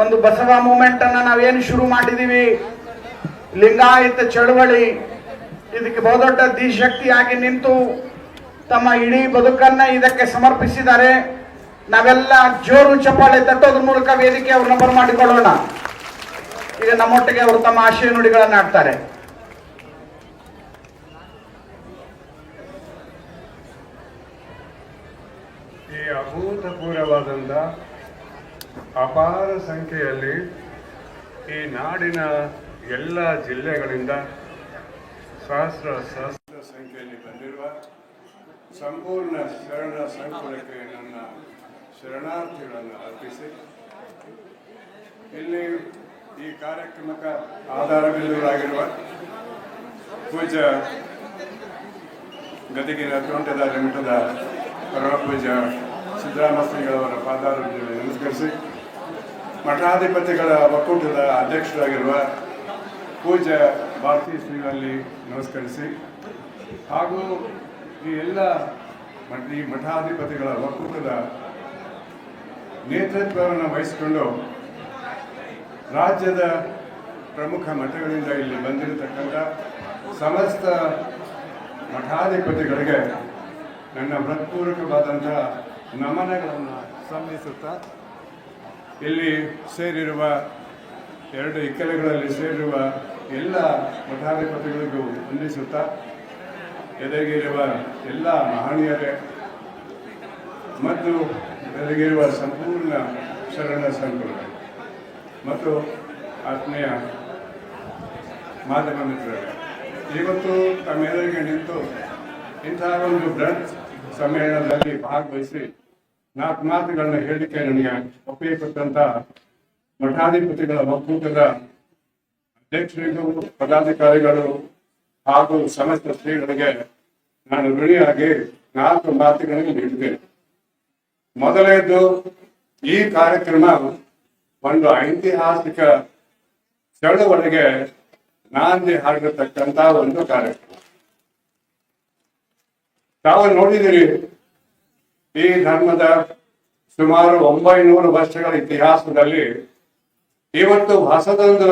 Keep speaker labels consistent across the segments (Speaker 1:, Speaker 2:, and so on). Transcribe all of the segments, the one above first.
Speaker 1: ಒಂದು ಬಸವ ಮೂಮೆಂಟ್ ಅನ್ನ ನಾವೇನು ಶುರು ಮಾಡಿದೀವಿ? ಲಿಂಗಾಯತ ಚಳವಳಿ. ಇದಕ್ಕೆ ಬಹುದೊಡ್ಡ ದಿಶಕ್ತಿಯಾಗಿ ನಿಂತು ತಮ್ಮ ಇಡೀ ಬದುಕನ್ನ ಇದಕ್ಕೆ ಸಮರ್ಪಿಸಿದ್ದಾರೆ. ನಾವೆಲ್ಲ ಜೋರು ಚಪ್ಪಾಳೆ ತಟ್ಟೋದ್ರ ಮೂಲಕ ವೇದಿಕೆ ಅವ್ರನ್ನ ಬರಮಾಡಿಕೊಳ್ಳೋಣ ಈಗ ನಮ್ಮೊಟ್ಟಿಗೆ ಅವರು ತಮ್ಮ ಆಶಯ ನುಡಿಗಳನ್ನ ಆಡ್ತಾರೆ
Speaker 2: ಈ ಅಪಾರ ಸಂಖ್ಯೆಯಲ್ಲಿ ಈ ನಾಡಿನ ಎಲ್ಲ ಜಿಲ್ಲೆಗಳಿಂದ ಸಹಸ್ರ ಸಹಸ್ರ ಸಂಖ್ಯೆಯಲ್ಲಿ ಬಂದಿರುವ ಸಂಪೂರ್ಣ ಶರಣ ಸಂಕುಲಕ್ಕೆ ನನ್ನ ಶರಣಾರ್ಥಿಗಳನ್ನು ಅರ್ಪಿಸಿ. ಇಲ್ಲಿ ಈ ಕಾರ್ಯಕ್ರಮಕ್ಕೆ ಆಧಾರ ಪೂಜ್ಯ ಗದಗಿನ ತೋಂಟದ ಲಿಮಿಟದ ಪರಮ ಪೂಜ್ಯ ಸಿದ್ದರಾಮ ಶ್ರೀಗಳವರ ನಮಸ್ಕರಿಸಿ. ಮಠಾಧಿಪತಿಗಳ ಒಕ್ಕೂಟದ ಅಧ್ಯಕ್ಷರಾಗಿರುವ ಪೂಜ್ಯ ಭಾರತೀ ಶ್ರೀಗಳಲ್ಲಿ ನಮಸ್ಕರಿಸಿ. ಹಾಗೂ ಈ ಎಲ್ಲ ಈ ಮಠಾಧಿಪತಿಗಳ ಒಕ್ಕೂಟದ ನೇತೃತ್ವವನ್ನು ವಹಿಸಿಕೊಂಡು ರಾಜ್ಯದ ಪ್ರಮುಖ ಮಠಗಳಿಂದ ಇಲ್ಲಿ ಬಂದಿರತಕ್ಕಂಥ ಸಮಸ್ತ ಮಠಾಧಿಪತಿಗಳಿಗೆ ನನ್ನ ಹೃತ್ಪೂರ್ವಕವಾದಂಥ ನಮನಗಳನ್ನು ಸಲ್ಲಿಸುತ್ತಾ ಇಲ್ಲಿ ಸೇರಿರುವ ಎರಡು ಇಕ್ಕಲೆಗಳಲ್ಲಿ ಸೇರಿರುವ ಎಲ್ಲ ಮಠಾಧಿಪತಿಗಳಿಗೂ ವಂದಿಸುತ್ತಾ ಎದೆಗಿರುವ ಎಲ್ಲ ಮಹನೀಯರೇ, ಮತ್ತು ಎದಗಿರುವ ಸಂಪೂರ್ಣ ಶರಣ ಸಂಕುಲ ಮತ್ತು ಆತ್ಮೀಯ ಮಾಧ್ಯಮ ಮಿತ್ರರೇ ಇವತ್ತು ತಮ್ಮೆಲ್ಲರಿಗೆ ನಿಂತು ಇಂತಹ ಒಂದು ಬೃಹತ್ ಸಮ್ಮೇಳನದಲ್ಲಿ ಭಾಗವಹಿಸಿ ನಾಲ್ಕು ಮಾತುಗಳನ್ನ ಹೇಳಿಕೆ ನನಗೆ ಒಪ್ಪಿಗೆ ಕೊಟ್ಟಂತ ಮಠಾಧಿಪತಿಗಳ ಒಕ್ಕೂಟದ ಅಧ್ಯಕ್ಷರಿಗೂ ಪದಾಧಿಕಾರಿಗಳು ಹಾಗೂ ಸಮಸ್ತ ಶ್ರೀಗಳಿಗೆ ನಾನು ಋಣಿಯಾಗಿ ನಾಲ್ಕು ಮಾತುಗಳನ್ನು ನೀಡಿದ್ದೇನೆ ಮೊದಲನೇದು ಈ ಕಾರ್ಯಕ್ರಮ ಒಂದು ಐತಿಹಾಸಿಕ ಚಳುವಳಿಗೆ ನಾಂದಿ ಹಾಡಿರತಕ್ಕಂತ ಒಂದು ಕಾರ್ಯಕ್ರಮ. ತಾವು ನೋಡಿದಿರಿ ಈ ಧರ್ಮದ ಸುಮಾರು ಒಂಬೈನೂರು ವರ್ಷಗಳ ಇತಿಹಾಸದಲ್ಲಿ ಇವತ್ತು ಹೊಸದೊಂದು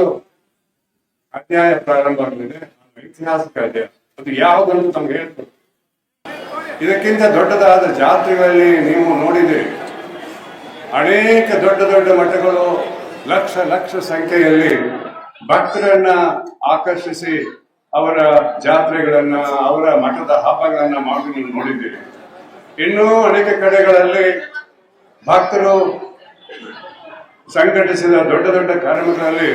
Speaker 2: ಅಧ್ಯಾಯ ಪ್ರಾರಂಭವಾಗಲಿದೆ ಐತಿಹಾಸಿಕ ಅಧ್ಯಾಯ. ಅದು ಯಾವುದನ್ನು ನಮ್ಗೆ ಹೇಳ್ತದೆ. ಇದಕ್ಕಿಂತ ದೊಡ್ಡದಾದ ಜಾತ್ರೆಗಳಲ್ಲಿ ನೀವು ನೋಡಿದಿರಿ ಅನೇಕ ದೊಡ್ಡ ದೊಡ್ಡ ಮಠಗಳು ಲಕ್ಷ ಲಕ್ಷ ಸಂಖ್ಯೆಯಲ್ಲಿ ಭಕ್ತರನ್ನ ಆಕರ್ಷಿಸಿ ಅವರ ಜಾತ್ರೆಗಳನ್ನ, ಅವರ ಮಠದ ಹಬ್ಬಗಳನ್ನ ನೀವು ನೋಡಿದ್ದೀರಿ. ಇನ್ನೂ ಅನೇಕ ಕಡೆಗಳಲ್ಲಿ ಭಕ್ತರು ಸಂಘಟಿಸಿದ ದೊಡ್ಡ ದೊಡ್ಡ ಕಾರ್ಯಕ್ರಮಗಳಲ್ಲಿ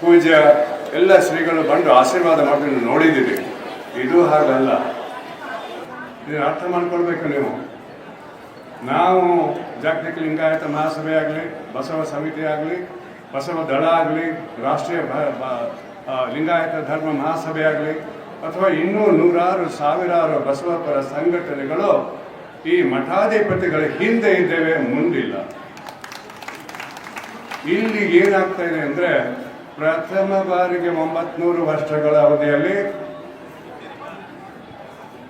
Speaker 2: ಪೂಜೆ ಎಲ್ಲ ಶ್ರೀಗಳು ಬಂದು ಆಶೀರ್ವಾದ ಮಾಡಿ ನೀವು ನೋಡಿದ್ದೀರಿ. ಇದು ಹಾಗಲ್ಲ. ನೀವು ಅರ್ಥ ಮಾಡ್ಕೊಳ್ಬೇಕು ನೀವು. ನಾವು ಜಾಗತಿಕ ಲಿಂಗಾಯತ ಮಹಾಸಭೆ ಆಗಲಿ, ಬಸವ ಸಮಿತಿ ಆಗಲಿ, ಬಸವ ದಳ ಆಗಲಿ, ರಾಷ್ಟ್ರೀಯ ಲಿಂಗಾಯತ ಧರ್ಮ ಮಹಾಸಭೆ ಆಗಲಿ ಅಥವಾ ಇನ್ನೂ ನೂರಾರು ಸಾವಿರಾರು ಬಸವಪರ ಸಂಘಟನೆಗಳು ಈ ಮಠಾಧಿಪತಿಗಳ ಹಿಂದೆ ಇದ್ದೇವೆ, ಮುಂದಿಲ್ಲ. ಇಲ್ಲಿ ಏನಾಗ್ತಾ ಇದೆ ಅಂದ್ರೆ ಪ್ರಥಮ ಬಾರಿಗೆ ಒಂಬತ್ನೂರು ವರ್ಷಗಳ ಅವಧಿಯಲ್ಲಿ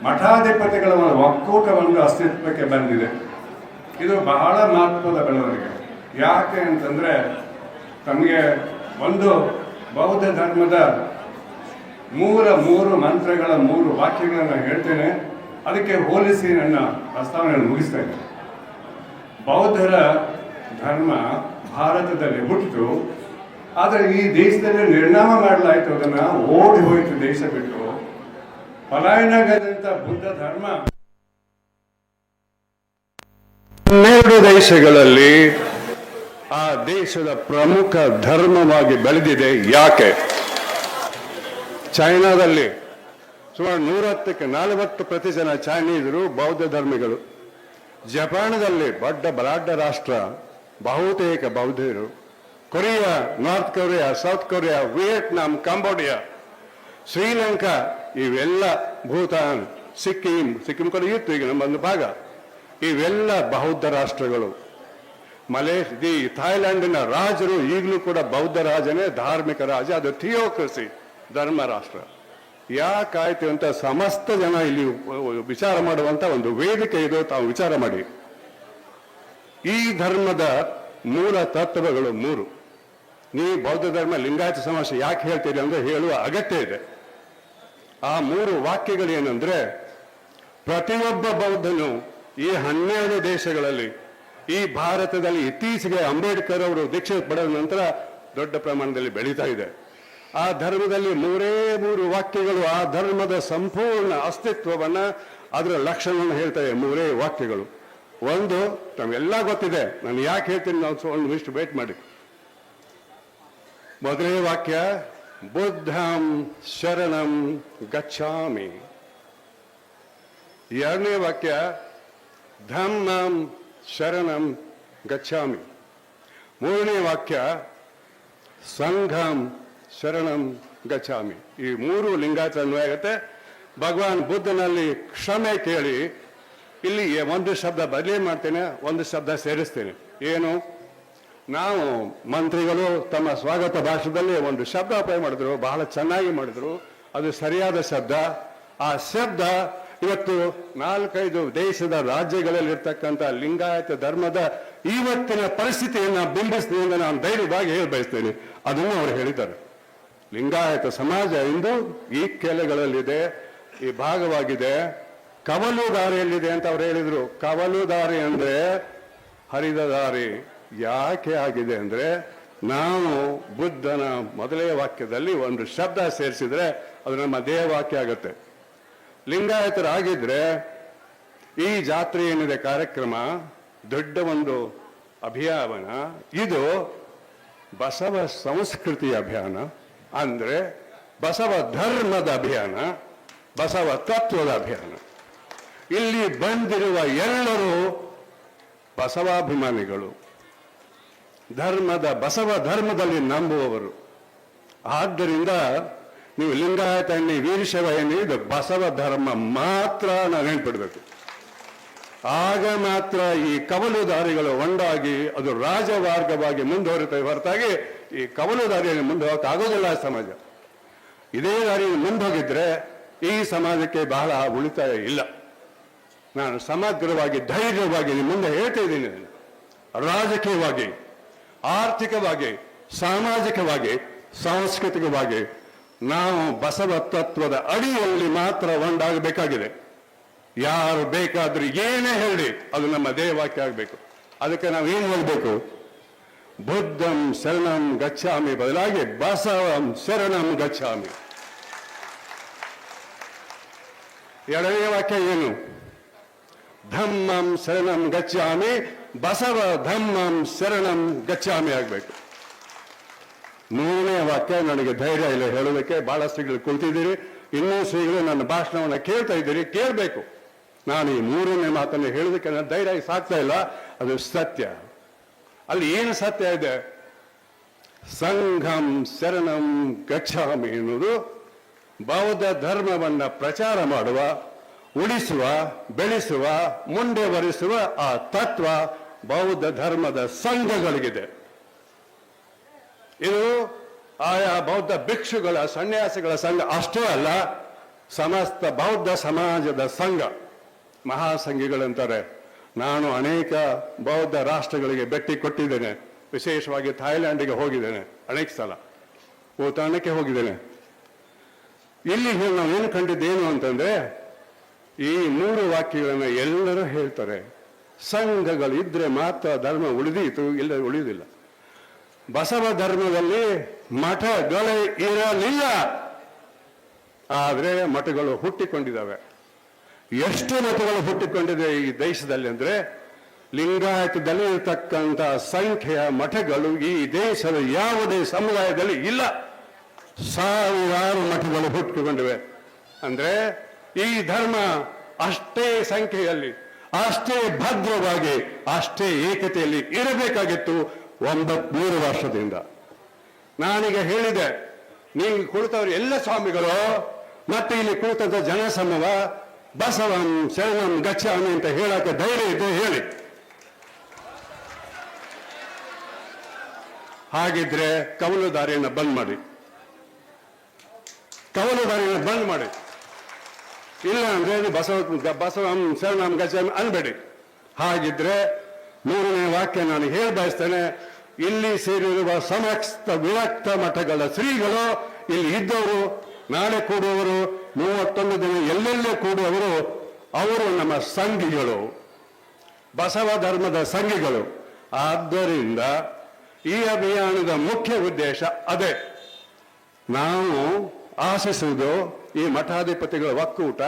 Speaker 2: ಮಠಾಧಿಪತಿಗಳ ಒಂದು ಒಕ್ಕೂಟವನ್ನು ಅಸ್ತಿತ್ವಕ್ಕೆ ಬಂದಿದೆ. ಇದು ಬಹಳ ಮಹತ್ವದ ಬೆಳವಣಿಗೆ. ಯಾಕೆ ಅಂತಂದ್ರೆ ತಮಗೆ ಒಂದು ಬೌದ್ಧ ಧರ್ಮದ ಮೂರ ಮೂರು ಮಂತ್ರಗಳ ಮೂರು ವಾಕ್ಯಗಳನ್ನು ಹೇಳ್ತೇನೆ. ಅದಕ್ಕೆ ಹೋಲಿಸಿ ನನ್ನ ಪ್ರಸ್ತಾವನೆಯನ್ನು ಮುಗಿಸ್ತಾ ಇದ್ದೇನೆ. ಬೌದ್ಧರ ಧರ್ಮ ಭಾರತದಲ್ಲಿ ಹುಟ್ಟಿತು. ಆದರೆ ಈ ದೇಶದಲ್ಲಿ ನಿರ್ಣಾಮ ಮಾಡಲಾಯಿತು. ಅದನ್ನು ಓಡಿ ಹೋಯಿತು ದೇಶ ಬಿಟ್ಟು. ಪಲಾಯನಗದಂತ ಬುದ್ಧ ಧರ್ಮ. ಹನ್ನೆರಡು ದೇಶಗಳಲ್ಲಿ ಆ ದೇಶದ ಪ್ರಮುಖ ಧರ್ಮವಾಗಿ ಬೆಳೆದಿದೆ ಯಾಕೆ? ಚೈನಾದಲ್ಲಿ ಸುಮಾರು ನೂರತ್ತಕ್ಕೆ ನಲವತ್ತು ಪ್ರತಿ ಜನ ಚೈನೀಸರು ಬೌದ್ಧ ಧರ್ಮಿಗಳು. ಜಪಾನದಲ್ಲಿ ದೊಡ್ಡ ಬಲಾಢ್ಯ ರಾಷ್ಟ್ರ, ಬಹುತೇಕ ಬೌದ್ಧರು. Korea, North Korea, South Korea, Vietnam, Cambodia, Sri Lanka, ಇವೆಲ್ಲ ಭೂತಾನ್, ಸಿಕ್ಕಿಂ ಸಿಕ್ಕಿಂ ಕೂಡ ಇತ್ತು ಈಗ ನಮ್ಮ ಒಂದು ಭಾಗ. ಇವೆಲ್ಲ ಬೌದ್ಧ ರಾಷ್ಟ್ರಗಳು. ಮಲೇ ಈ ಥಾಯ್ಲೆಂಡಿನ ರಾಜರು ಈಗಲೂ ಕೂಡ ಬೌದ್ಧ ರಾಜನೇ, ಧಾರ್ಮಿಕ ರಾಜ, ಅದು ಥಿಯೋಕ್ರಸಿ ಧರ್ಮ ರಾಷ್ಟ್ರ ಯಾಕಾಯ್ತು ಅಂತ ಸಮಸ್ತ ಜನ ಇಲ್ಲಿ ವಿಚಾರ ಮಾಡುವಂತ ಒಂದು ವೇದಿಕೆ ಇದು, ತಾವು ವಿಚಾರ ಮಾಡಿ. ಈ ಧರ್ಮದ ಮೂಲ ತತ್ವಗಳು ಮೂರು. ನೀ ಬೌದ್ಧ ಧರ್ಮ, ಲಿಂಗಾಯತ ಸಮಾಜ ಯಾಕೆ ಹೇಳ್ತೀರಿ ಅಂದ್ರೆ ಹೇಳುವ ಅಗತ್ಯ ಇದೆ. ಆ ಮೂರು ವಾಕ್ಯಗಳು ಏನಂದ್ರೆ ಪ್ರತಿಯೊಬ್ಬ ಬೌದ್ಧನು ಈ ಹನ್ನೆರಡು ದೇಶಗಳಲ್ಲಿ ಈ ಭಾರತದಲ್ಲಿ ಇತ್ತೀಚೆಗೆ ಅಂಬೇಡ್ಕರ್ ಅವರು ದೀಕ್ಷೆ ಪಡೆದ ನಂತರ ದೊಡ್ಡ ಪ್ರಮಾಣದಲ್ಲಿ ಬೆಳೀತಾ ಇದೆ. ಆ ಧರ್ಮದಲ್ಲಿ ಮೂರೇ ಮೂರು ವಾಕ್ಯಗಳು, ಆ ಧರ್ಮದ ಸಂಪೂರ್ಣ ಅಸ್ತಿತ್ವವನ್ನ ಅದರ ಲಕ್ಷಣವನ್ನು ಹೇಳ್ತವೆ ಮೂರೇ ವಾಕ್ಯಗಳು. ಒಂದು ತಮಗೆಲ್ಲ ಗೊತ್ತಿದೆ, ನಾನು ಯಾಕೆ ಹೇಳ್ತೀನಿ ನಾವು ಒಂದು ಇಷ್ಟು ವೇಟ್ ಮಾಡಿ. ಮೊದಲನೇ ವಾಕ್ಯ, ಬುದ್ಧಂ ಶರಣಂ ಗಚ್ಚಾಮಿ ಎರಡನೇ ವಾಕ್ಯ, ಧಮ್ಮಂ ಶರಣಂ ಗಚ್ಚಾಮಿ ಮೂರನೇ ವಾಕ್ಯ, ಸಂಘಂ ಶರಣಂ ಗಚ್ಚಾಮಿ ಈ ಮೂರು ಅನ್ವಯ ಆಗುತ್ತೆ ಭಗವಾನ್ ಬುದ್ಧನಲ್ಲಿ ಕ್ಷಮೆ ಕೇಳಿ, ಇಲ್ಲಿ ಒಂದು ಶಬ್ದ ಬದಲಿ ಮಾಡ್ತೇನೆ, ಒಂದು ಶಬ್ದ ಸೇರಿಸ್ತೇನೆ. ಏನು? ನಾವು ಮಂತ್ರಿಗಳು ತಮ್ಮ ಸ್ವಾಗತ ಭಾಷಣದಲ್ಲಿ ಒಂದು ಶಬ್ದ ಉಪಯೋಗ ಮಾಡಿದ್ರು, ಬಹಳ ಚೆನ್ನಾಗಿ ಮಾಡಿದ್ರು. ಅದು ಸರಿಯಾದ ಶಬ್ದ. ಆ ಶಬ್ದ ಇವತ್ತು ನಾಲ್ಕೈದು ದೇಶದ ರಾಜ್ಯಗಳಲ್ಲಿ ಇರ್ತಕ್ಕಂಥ ಲಿಂಗಾಯತ ಧರ್ಮದ ಇವತ್ತಿನ ಪರಿಸ್ಥಿತಿಯನ್ನು ಬಿಂಬಿಸ್ತೀನಿ ಅಂತ ನಾನು ಧೈರ್ಯವಾಗಿ ಹೇಳಿ ಬಯಸ್ತೇನೆ. ಅದನ್ನು ಅವರು ಹೇಳಿದ್ದಾರೆ. ಲಿಂಗಾಯತ ಸಮಾಜ ಇಂದು ಈ ಕೆಲೆಗಳಲ್ಲಿದೆ, ಈ ಭಾಗವಾಗಿದೆ. ಕವಲು ದಾರಿಯಲ್ಲಿದೆ ಅಂತ ಅವ್ರು ಹೇಳಿದರು. ಕವಲು ದಾರಿ ಅಂದ್ರೆ ಹರಿದ ದಾರಿ ಯಾಕೆ ಆಗಿದೆ ಅಂದ್ರೆ ನಾವು ಬುದ್ಧನ ಮೊದಲೇ ವಾಕ್ಯದಲ್ಲಿ ಒಂದು ಶಬ್ದ ಸೇರಿಸಿದ್ರೆ ಅದು ನಮ್ಮ ದೇಹ ವಾಕ್ಯ ಆಗುತ್ತೆ. ಲಿಂಗಾಯತರಾಗಿದ್ರೆ ಈ ಜಾತ್ರೆ ಏನಿದೆ ಕಾರ್ಯಕ್ರಮ ದೊಡ್ಡ ಒಂದು ಅಭಿಯಾನ ಇದು ಬಸವ ಸಂಸ್ಕೃತಿ ಅಭಿಯಾನ ಅಂದ್ರೆ ಬಸವ ಧರ್ಮದ ಅಭಿಯಾನ, ಬಸವ ತತ್ವದ ಅಭಿಯಾನ. ಇಲ್ಲಿ ಬಂದಿರುವ ಎಲ್ಲರೂ ಬಸವಾಭಿಮಾನಿಗಳು. ಧರ್ಮದ ಬಸವ ಧರ್ಮದಲ್ಲಿ ನಂಬುವವರು. ಆದ್ದರಿಂದ ನೀವು ಲಿಂಗಾಯತ ಎಣ್ಣೆ ವೀರಶೈವ ಎಣ್ಣೆ ಇದು ಬಸವ ಧರ್ಮ ಮಾತ್ರ ನಾವು ನೆನ್ಪಿಡ್ಬೇಕು ಆಗ ಮಾತ್ರ ಈ ಕವಲುದಾರಿಗಳು ಒಂದಾಗಿ, ಅದು ರಾಜಮಾರ್ಗವಾಗಿ ಮುಂದುವರಿತವೆ ಹೊರತಾಗಿ ಈ ಕವಲುದಾರಿಯಲ್ಲಿ ಮುಂದೆ ಹೋಗಕ್ಕೆ ಆಗೋದಿಲ್ಲ ಸಮಾಜ. ಇದೇ ದಾರಿಯಲ್ಲಿ ಮುಂದೆ ಹೋಗಿದ್ರೆ ಈ ಸಮಾಜಕ್ಕೆ ಬಹಳ ಉಳಿತಾಯ ಇಲ್ಲ. ನಾನು ಸಮಗ್ರವಾಗಿ, ಧೈರ್ಯವಾಗಿ ಮುಂದೆ ಹೇಳ್ತಾ ಇದ್ದೀನಿ ರಾಜಕೀಯವಾಗಿ, ಆರ್ಥಿಕವಾಗಿ, ಸಾಮಾಜಿಕವಾಗಿ, ಸಾಂಸ್ಕೃತಿಕವಾಗಿ ನಾವು ಬಸವ ತತ್ವದ ಅಡಿಯಲ್ಲಿ ಮಾತ್ರ ಒಂದಾಗಬೇಕಾಗಿದೆ. ಯಾರು ಬೇಕಾದ್ರೂ ಏನೇ ಹೇಳಿ ಅದು ನಮ್ಮ ದೇಹವಾಕ್ಯ ಆಗಬೇಕು. ಅದಕ್ಕೆ ನಾವು ಏನು ಹೇಳಬೇಕು? ಬುದ್ಧಂ ಶರಣಂ ಗಚ್ಚಾಮಿ ಬದಲಾಗಿ ಬಸವಂ ಶರಣಂ ಗಚ್ಚಾಮಿ ಎರಡನೇ ವಾಕ್ಯ ಏನು? ಧಮ್ಮಂ ಶರಣಂ ಗಚ್ಚಾಮಿ ಬಸವ ಧಮ್ಮಂ ಶರಣಂ ಗಚ್ಚಾಮಿ ಆಗ್ಬೇಕು. ಮೂರನೇ ವಾಕ್ಯ ನನಗೆ ಧೈರ್ಯ ಇಲ್ಲ ಹೇಳೋದಕ್ಕೆ ಭಾಳ ಶ್ರೀಗಳು ಕುಳಿತಿದ್ದೀರಿ. ಇನ್ನೂ ಶ್ರೀಗಳು ನನ್ನ ಭಾಷಣವನ್ನು ಕೇಳ್ತಾ ಇದ್ದೀರಿ. ಕೇಳಬೇಕು. ನಾನು ಈ ಮೂರನೇ ಮಾತನ್ನು ಹೇಳೋದಕ್ಕೆ ನನ್ನ ಧೈರ್ಯ ಸಾಕ್ತಾ ಇಲ್ಲ. ಅದು ಸತ್ಯ. ಅಲ್ಲಿ ಏನು ಸತ್ಯ ಇದೆ? ಸಂಘಂ ಶರಣಂ ಗಚ್ಚಾಮಿ ಎನ್ನುವುದು ಬೌದ್ಧ ಧರ್ಮವನ್ನು ಪ್ರಚಾರ ಮಾಡುವ, ಉಳಿಸುವ, ಬೆಳೆಸುವ, ಮುಂದೆ ಬರೆಸುವ ಆ ತತ್ವ ಬೌದ್ಧ ಧರ್ಮದ ಸಂಘಗಳಿಗಿದೆ. ಇದು ಆಯಾ ಬೌದ್ಧ ಭಿಕ್ಷುಗಳ ಸನ್ಯಾಸಿಗಳ ಸಂಘ. ಅಷ್ಟೇ ಅಲ್ಲ, ಸಮಸ್ತ ಬೌದ್ಧ ಸಮಾಜದ ಸಂಘ. ಮಹಾಸಂಘಿಗಳಂತಾರೆ. ನಾನು ಅನೇಕ ಬೌದ್ಧ ರಾಷ್ಟ್ರಗಳಿಗೆ ಭೇಟಿ ಕೊಟ್ಟಿದ್ದೇನೆ. ವಿಶೇಷವಾಗಿ ಥಾಯ್ಲ್ಯಾಂಡಿಗೆ ಹೋಗಿದ್ದೇನೆ. ಅನೇಕ ಸಲ. ಭೂತಾನಕ್ಕೆ ಹೋಗಿದ್ದೇನೆ. ಇಲ್ಲಿ ನಾವು ಏನು ಕಂಡಿದ್ದೇನು ಅಂತಂದ್ರೆ, ಈ ಮೂರು ವಾಕ್ಯಗಳನ್ನು ಎಲ್ಲರೂ ಹೇಳ್ತಾರೆ. ಸಂಘಗಳು ಇದ್ರೆ ಮಾತ್ರ ಧರ್ಮ ಉಳಿದೀತು, ಇಲ್ಲ ಉಳಿದಿಲ್ಲ. ಬಸವ ಧರ್ಮದಲ್ಲಿ ಮಠಗಳು ಇರಲಿಲ್ಲ. ಆದರೆ ಮಠಗಳು ಹುಟ್ಟಿಕೊಂಡಿದ್ದಾವೆ. ಎಷ್ಟು ಮಠಗಳು ಹುಟ್ಟಿಕೊಂಡಿದೆ ಈ ದೇಶದಲ್ಲಿ ಅಂದ್ರೆ ಲಿಂಗಾಯತದಲ್ಲಿ ಇರತಕ್ಕಂಥ ಸಂಖ್ಯೆಯ ಮಠಗಳು ಈ ದೇಶದ ಯಾವುದೇ ಸಮುದಾಯದಲ್ಲಿ ಇಲ್ಲ. ಸಾವಿರಾರು ಮಠಗಳು ಹುಟ್ಟಿಕೊಂಡಿವೆ. ಅಂದ್ರೆ ಈ ಧರ್ಮ ಅಷ್ಟೇ ಸಂಖ್ಯೆಯಲ್ಲಿ, ಅಷ್ಟೇ ಭದ್ರವಾಗಿ, ಅಷ್ಟೇ ಏಕತೆಯಲ್ಲಿ ಇರಬೇಕಾಗಿತ್ತು. ಒಂಬತ್ಮೂರು ವರ್ಷದಿಂದ. ನಾನೀಗ ಹೇಳಿದೆ ನೀವು ಕುಳಿತವರು ಎಲ್ಲ ಸ್ವಾಮಿಗಳು, ಮತ್ತೆ ಇಲ್ಲಿ ಕುಳಿತಂತ ಜನಸಮೂಹ, ಬಸವಂ, ಶರಣಂ ಗಚ್ಚಾಮಿ ಅಂತ ಹೇಳಕ್ಕೆ ಧೈರ್ಯ ಇದೆ, ಹೇಳಿ. ಹಾಗಿದ್ರೆ ಕವಲು ದಾರಿಯನ್ನ ಬಂದ್ ಮಾಡಿ. ಕವಲು ದಾರಿಯನ್ನ ಬಂದ್ ಮಾಡಿ. ಇಲ್ಲ ಅಂದ್ರೆ ಬಸವ, ಬಸವಂ, ಶರಣಂ ಗಚ್ಚಾಮಿ ಅನ್ಬೇಡಿ. ಹಾಗಿದ್ರೆ ಮೂರನೇ ವಾಕ್ಯ ನಾನು ಹೇಳಿ ಬಯಸ್ತೇನೆ ಇಲ್ಲಿ ಸೇರಿರುವ ಸಮಸ್ತ ವಿರಕ್ತ ಮಠಗಳ ಶ್ರೀಗಳು ಇಲ್ಲಿ ಇದ್ದವರು, ನಾಳೆ ಕೂಡುವವರು, ಮೂವತ್ತೊಂದು ದಿನ ಎಲ್ಲೆಲ್ಲೇ ಕೂಡುವವರು, ಅವರು ನಮ್ಮ ಸಂಘಿಗಳು. ಬಸವ ಧರ್ಮದ ಸಂಘಿಗಳು. ಆದ್ದರಿಂದ ಈ ಅಭಿಯಾನದ ಮುಖ್ಯ ಉದ್ದೇಶ ಅದೇ. ನಾವು ಆಶಿಸುವುದು ಈ ಮಠಾಧಿಪತಿಗಳ ಒಕ್ಕೂಟ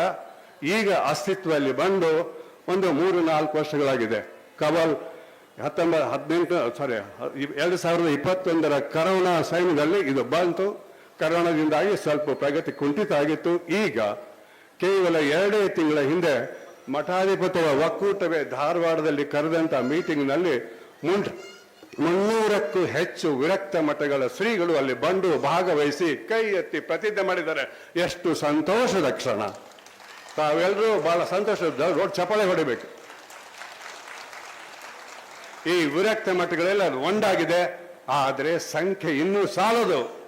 Speaker 2: ಈಗ ಅಸ್ತಿತ್ವದಲ್ಲಿ ಬಂದು ಒಂದು ಮೂರು ನಾಲ್ಕು ವರ್ಷಗಳಾಗಿದೆ. ಕವಲ್ ಹತ್ತೊಂಬತ್ತು ಹದಿನೆಂಟು ಸಾರಿ ಎರಡು ಸಾವಿರದ ಇಪ್ಪತ್ತೊಂದರ ಕರೋನಾ ಸೈನ್ಯದಲ್ಲಿ ಇದು ಬಂತು. ಕರೋನಾದಿಂದಾಗಿ ಸ್ವಲ್ಪ ಪ್ರಗತಿ ಕುಂಠಿತ ಆಗಿತ್ತು. ಈಗ ಕೇವಲ ಎರಡೇ ತಿಂಗಳ ಹಿಂದೆ ಮಠಾಧಿಪತಿಗಳ ಒಕ್ಕೂಟವೇ ಧಾರವಾಡದಲ್ಲಿ ಕರೆದಂತ ಮೀಟಿಂಗ್ನಲ್ಲಿ ಮುಂಡ್ ಮುನ್ನೂರಕ್ಕೂ ಹೆಚ್ಚು ವಿರಕ್ತ ಮಠಗಳ ಶ್ರೀಗಳು ಅಲ್ಲಿ ಬಂದು ಭಾಗವಹಿಸಿ ಕೈ ಎತ್ತಿ ಪ್ರತಿಜ್ಞೆ ಮಾಡಿದ್ದಾರೆ. ಎಷ್ಟು ಸಂತೋಷದ ಕ್ಷಣ. ತಾವೆಲ್ಲರೂ ಬಹಳ ಸಂತೋಷದ ಚಪ್ಪಾಳೆ ಹೊಡಿಬೇಕು. ಈ ವಿರಕ್ತ ಮಠಗಳೆಲ್ಲ ಒಂದಾಗಿದೆ, ಆದರೆ ಸಂಖ್ಯೆ ಇನ್ನೂ ಸಾಲದು.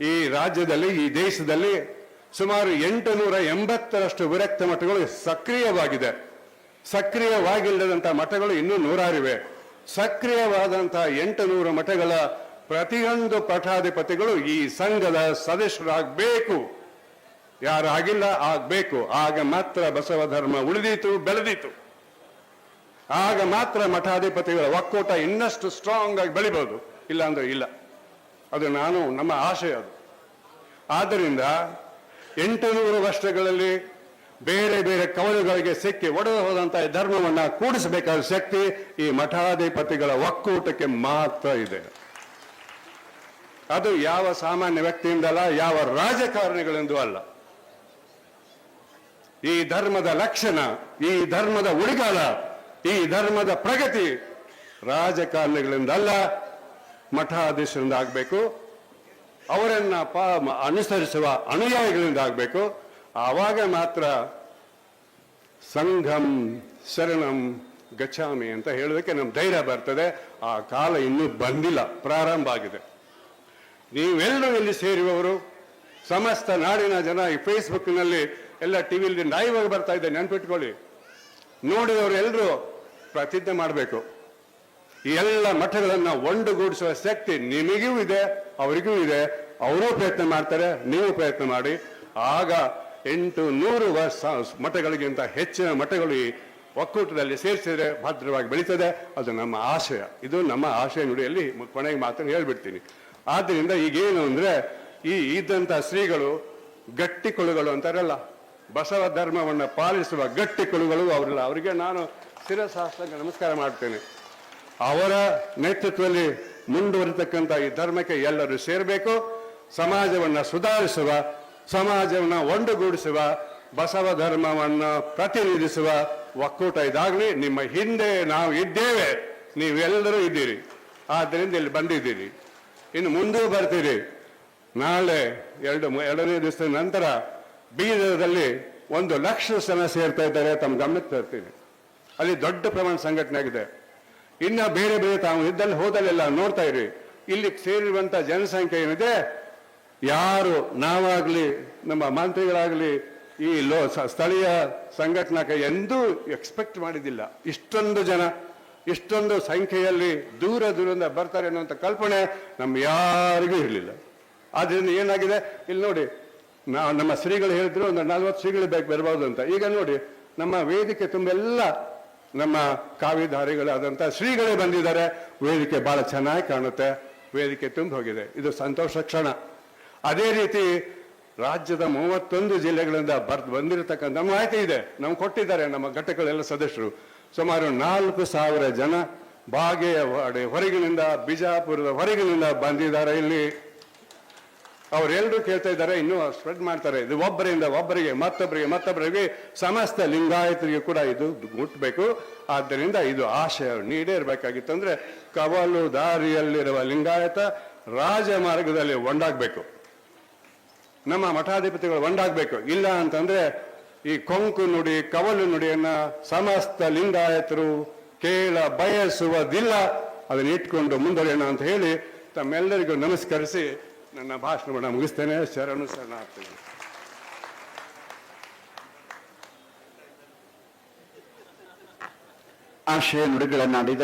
Speaker 2: ಈ ರಾಜ್ಯದಲ್ಲಿ, ಈ ದೇಶದಲ್ಲಿ ಸುಮಾರು ಎಂಟು ನೂರ ಎಂಬತ್ತರಷ್ಟು ವಿರಕ್ತ ಮಠಗಳು ಸಕ್ರಿಯವಾಗಿದೆ. ಸಕ್ರಿಯವಾಗಿಲ್ಲದಂತ ಮಠಗಳು ಇನ್ನೂ ನೂರಾರಿವೆ. ಸಕ್ರಿಯವಾದಂತಹ ಎಂಟು ನೂರು ಮಠಗಳ ಪ್ರತಿಯೊಂದು ಪಠಾಧಿಪತಿಗಳು ಈ ಸಂಘದ ಸದಸ್ಯರಾಗಬೇಕು. ಯಾರಾಗಿಲ್ಲ ಆಗ್ಬೇಕು. ಆಗ ಮಾತ್ರ ಬಸವ ಧರ್ಮ ಉಳಿದೀತು, ಬೆಳೆದೀತು. ಆಗ ಮಾತ್ರ ಮಠಾಧಿಪತಿಗಳ ಒಕ್ಕೂಟ ಇನ್ನಷ್ಟು ಸ್ಟ್ರಾಂಗ್ ಆಗಿ ಬೆಳಿಬಹುದು ಇಲ್ಲ ಅಂದ್ರೆ ಇಲ್ಲ. ಅದು ನಾನು, ನಮ್ಮ ಆಶಯ ಅದು. ಆದ್ದರಿಂದ ಎಂಟು ನೂರು ವರ್ಷಗಳಲ್ಲಿ ಬೇರೆ ಬೇರೆ ಕವಲುಗಳಿಗೆ ಸಿಕ್ಕಿ ಒಡೆದು ಹೋದಂತಹ ಧರ್ಮವನ್ನು ಕೂಡಿಸಬೇಕಾದ ಶಕ್ತಿ ಈ ಮಠಾಧಿಪತಿಗಳ ಒಕ್ಕೂಟಕ್ಕೆ ಮಾತ್ರ ಇದೆ. ಅದು ಯಾವ ಸಾಮಾನ್ಯ ವ್ಯಕ್ತಿಯಿಂದಲ್ಲ, ಯಾವ ರಾಜಕಾರಣಿಗಳಿಂದೂ ಅಲ್ಲ. ಈ ಧರ್ಮದ ಲಕ್ಷಣ, ಈ ಧರ್ಮದ ಉಳಿಗಾಲ ಈ ಧರ್ಮದ ಪ್ರಗತಿ ರಾಜಕಾರಣಿಗಳಿಂದಲ್ಲ ಮಠಾಧೀಶರಿಂದ ಆಗಬೇಕು, ಅವರನ್ನ ಅನುಸರಿಸುವ ಅನುಯಾಯಿಗಳಿಂದ ಆಗಬೇಕು. ಆವಾಗ ಮಾತ್ರ ಸಂಘಂ ಶರಣಂ ಗಚ್ಚಾಮಿ ಅಂತ ಹೇಳೋದಕ್ಕೆ ನಮ್ಮ ಧೈರ್ಯ ಬರ್ತದೆ. ಆ ಕಾಲ ಇನ್ನೂ ಬಂದಿಲ್ಲ, ಪ್ರಾರಂಭ ಆಗಿದೆ. ನೀವೆಲ್ಲರೂ ಇಲ್ಲಿ ಸೇರಿವವರು, ಸಮಸ್ತ ನಾಡಿನ ಜನ ಈ ಫೇಸ್ಬುಕ್ನಲ್ಲಿ ಎಲ್ಲ ಟಿವಿಲಿ ಲೈವ್ ಬರ್ತಾ ಇದೆ ನೆನ್ಪಿಟ್ಕೊಳ್ಳಿ. ನೋಡಿದವರು ಎಲ್ಲರೂ ಪ್ರತಿಜ್ಞೆ ಮಾಡಬೇಕು. ಎಲ್ಲ ಮಠಗಳನ್ನ ಒಂಡುಗೂಡಿಸುವ ಶಕ್ತಿ ನಿಮಗೂ ಇದೆ, ಅವರಿಗೂ ಇದೆ. ಅವರೂ ಪ್ರಯತ್ನ ಮಾಡ್ತಾರೆ, ನೀವು ಪ್ರಯತ್ನ ಮಾಡಿ. ಆಗ ಎಂಟು ನೂರು ವರ್ಷ ಮಠಗಳಿಗಿಂತ ಹೆಚ್ಚಿನ ಮಠಗಳು ಈ ಒಕ್ಕೂಟದಲ್ಲಿ ಸೇರಿಸಿದ್ರೆ ಭದ್ರವಾಗಿ ಬೆಳೀತದೆ. ಅದು ನಮ್ಮ ಆಶಯ. ಇದು ನಮ್ಮ ಆಶಯ ನುಡಿಯಲ್ಲಿ ಕೊನೆಗೆ ಮಾತ್ರ ಹೇಳ್ಬಿಡ್ತೀನಿ. ಆದ್ದರಿಂದ ಈಗೇನು ಅಂದ್ರೆ ಈ ಇದ್ದಂಥ ಶ್ರೀಗಳು ಗಟ್ಟಿ ಕೊಳುಗಳು ಅಂತಾರಲ್ಲ, ಬಸವ ಧರ್ಮವನ್ನು ಪಾಲಿಸುವ ಗಟ್ಟಿ ಕೊಳುಗಳು ಅವರಲ್ಲ. ಅವರಿಗೆ ನಾನು ಶಿರಸಾಷ್ಟಾಂಗ ನಮಸ್ಕಾರ ಮಾಡ್ತೇನೆ. ಅವರ ನೇತೃತ್ವದಲ್ಲಿ ಮುಂದುವರಿತಕ್ಕಂಥ ಈ ಧರ್ಮಕ್ಕೆ ಎಲ್ಲರೂ ಸೇರಬೇಕು. ಸಮಾಜವನ್ನ ಸುಧಾರಿಸುವ, ಸಮಾಜವನ್ನ ಒಂಡುಗೂಡಿಸುವ, ಬಸವ ಧರ್ಮವನ್ನು ಪ್ರತಿನಿಧಿಸುವ ಒಕ್ಕೂಟ ಇದಾಗಲಿ, ನಿಮ್ಮ ಹಿಂದೆ ನಾವು ಇದ್ದೇವೆ. ನೀವೆಲ್ಲರೂ ಇದ್ದೀರಿ. ಆದ್ದರಿಂದ ಇಲ್ಲಿ ಬಂದಿದ್ದೀರಿ. ಇನ್ನು ಮುಂದೂ ಬರ್ತೀರಿ. ನಾಳೆ ಎರಡು, ಎರಡನೇ ದಿವಸದ ನಂತರ ಬೀದರದಲ್ಲಿ ಒಂದು ಲಕ್ಷ ಜನ ಸೇರ್ತಾ ಇದ್ದಾರೆ ತಮ್ಮ ಗಮನಕ್ಕೆ ತರ್ತೀನಿ. ಅಲ್ಲಿ ದೊಡ್ಡ ಪ್ರಮಾಣ ಸಂಘಟನೆ ಆಗಿದೆ. ಇನ್ನು ಬೇರೆ ಬೇರೆ ತಾವು ಇದ್ದಲ್ಲಿ ಹೋದಲ್ಲೆಲ್ಲ ನೋಡ್ತಾ ಇರಿ. ಇಲ್ಲಿ ಸೇರಿರುವಂಥ ಜನಸಂಖ್ಯೆ ಏನಿದೆ, ಯಾರು ನಾವಾಗ್ಲಿ, ನಮ್ಮ ಮಂತ್ರಿಗಳಾಗ್ಲಿ ಈ ಲೋ ಸ್ಥಳೀಯ ಸ್ಥಳೀಯ ಕೈ ಎಂದೂ ಎಕ್ಸ್ಪೆಕ್ಟ್ ಮಾಡಿದ್ದಿಲ್ಲ. ಇಷ್ಟೊಂದು ಜನ, ಇಷ್ಟೊಂದು ಸಂಖ್ಯೆಯಲ್ಲಿ ದೂರ ದೂರದಿಂದ ಬರ್ತಾರೆ ಅನ್ನುವಂಥ ಕಲ್ಪನೆ ನಮ್ಮ ಯಾರಿಗೂ ಇರಲಿಲ್ಲ. ಆದ್ದರಿಂದ ಏನಾಗಿದೆ? ಇಲ್ಲಿ ನೋಡಿ ನಮ್ಮ ಶ್ರೀಗಳು ಹೇಳಿದ್ರು, ಒಂದು ನಲ್ವತ್ತು ಶ್ರೀಗಳು ಬೇಕು ಬರಬಹುದು ಅಂತ. ಈಗ ನೋಡಿ, ನಮ್ಮ ವೇದಿಕೆ ತುಂಬೆಲ್ಲ ನಮ್ಮ ಕಾವಿಧಾರಿಗಳಾದಂಥ ಶ್ರೀಗಳೇ ಬಂದಿದ್ದಾರೆ. ವೇದಿಕೆ ಭಾಳ ಚೆನ್ನಾಗಿ ಕಾಣುತ್ತೆ. ವೇದಿಕೆ ತುಂಬ ಹೋಗಿದೆ ಇದು ಸಂತೋಷ ಕ್ಷಣ. ಅದೇ ರೀತಿ ರಾಜ್ಯದ ಮೂವತ್ತೊಂದು ಜಿಲ್ಲೆಗಳಿಂದ ಬರ್ದು, ಬಂದಿರತಕ್ಕಂಥ ಮಾಹಿತಿ ಇದೆ. ನಮ್ಗೆ ಕೊಟ್ಟಿದ್ದಾರೆ ನಮ್ಮ ಘಟಕಗಳೆಲ್ಲ ಸದಸ್ಯರು. ಸುಮಾರು ನಾಲ್ಕು ಸಾವಿರ ಜನ ಬಾಗೆಯ ಹೊರಗಿನಿಂದ, ಬಿಜಾಪುರದ ಹೊರಗಿನಿಂದ ಬಂದಿದ್ದಾರೆ ಇಲ್ಲಿ. ಅವರೆಲ್ಲರೂ ಕೇಳ್ತಾ ಇದ್ದಾರೆ, ಇನ್ನೂ ಸ್ಪ್ರೆಡ್ ಮಾಡ್ತಾರೆ. ಇದು ಒಬ್ಬರಿಂದ ಒಬ್ಬರಿಗೆ, ಮತ್ತೊಬ್ಬರಿಗೆ ಮತ್ತೊಬ್ಬರಿಗೆ, ಸಮಸ್ತ ಲಿಂಗಾಯತರಿಗೆ ಕೂಡ ಇದು ಮುಟ್ಟಬೇಕು ಆದ್ದರಿಂದ ಇದು ಆಶಯ ನೀಡೇರ್ಬೇಕಾಗಿತ್ತು ಅಂದರೆ ಕವಲು ದಾರಿಯಲ್ಲಿರುವ ಲಿಂಗಾಯತ ರಾಜಮಾರ್ಗದಲ್ಲಿ ಒಂಡಾಗಬೇಕು. ನಮ್ಮ ಮಠಾಧಿಪತಿಗಳು ಒಂಡಾಗಬೇಕು. ಇಲ್ಲ ಅಂತಂದರೆ ಈ ಕೊಂಕು ನುಡಿ, ಕವಲು ನುಡಿಯನ್ನು ಸಮಸ್ತ ಲಿಂಗಾಯತರು ಕೇಳ ಬಯಸುವುದಿಲ್ಲ. ಅದನ್ನ ಇಟ್ಕೊಂಡು ಮುಂದುವರಿಯೋಣ ಅಂತ ಹೇಳಿ ತಮ್ಮೆಲ್ಲರಿಗೂ ನಮಸ್ಕರಿಸಿ ನನ್ನ ಭಾಷಣವನ್ನು ಮುಗಿಸ್ತೇನೆ. ಶರಣು ಶರಣಾರ್ಥಿಗಳು.
Speaker 3: ಆಶಯ ನುಡಿಗಳನ್ನಾಡಿದ